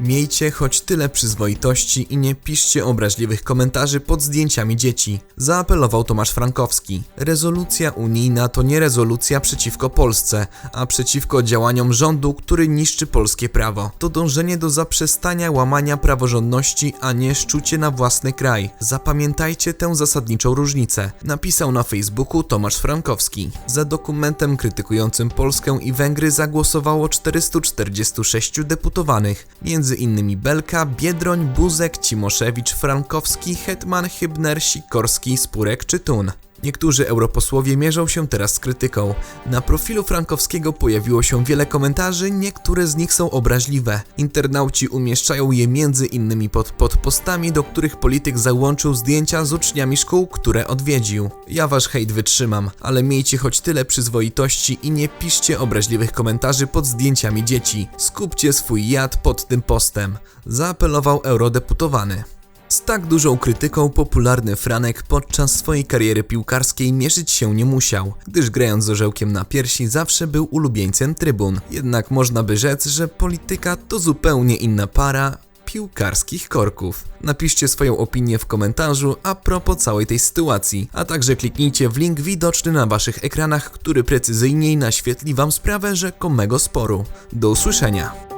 Miejcie choć tyle przyzwoitości i nie piszcie obraźliwych komentarzy pod zdjęciami dzieci. Zaapelował Tomasz Frankowski. Rezolucja unijna to nie rezolucja przeciwko Polsce, a przeciwko działaniom rządu, który niszczy polskie prawo. To dążenie do zaprzestania łamania praworządności, a nie szczucie na własny kraj. Zapamiętajcie tę zasadniczą różnicę. Napisał na Facebooku Tomasz Frankowski. Za dokumentem krytykującym Polskę i Węgry zagłosowało 446 deputowanych, między innymi Belka, Biedroń, Buzek, Cimoszewicz, Frankowski, Hetman, Hybner, Sikorski, Spurek czy Tun. Niektórzy europosłowie mierzą się teraz z krytyką. Na profilu Frankowskiego pojawiło się wiele komentarzy, niektóre z nich są obraźliwe. Internauci umieszczają je między innymi pod, pod postami, do których polityk załączył zdjęcia z uczniami szkół, które odwiedził. Ja wasz hejt wytrzymam, ale miejcie choć tyle przyzwoitości i nie piszcie obraźliwych komentarzy pod zdjęciami dzieci. Skupcie swój jad pod tym postem. Zaapelował eurodeputowany. Tak dużą krytyką popularny Franek podczas swojej kariery piłkarskiej mierzyć się nie musiał, gdyż grając z orzełkiem na piersi zawsze był ulubieńcem trybun. Jednak można by rzec, że polityka to zupełnie inna para piłkarskich korków. Napiszcie swoją opinię w komentarzu a propos całej tej sytuacji, a także kliknijcie w link widoczny na waszych ekranach, który precyzyjniej naświetli wam sprawę rzekomego sporu. Do usłyszenia!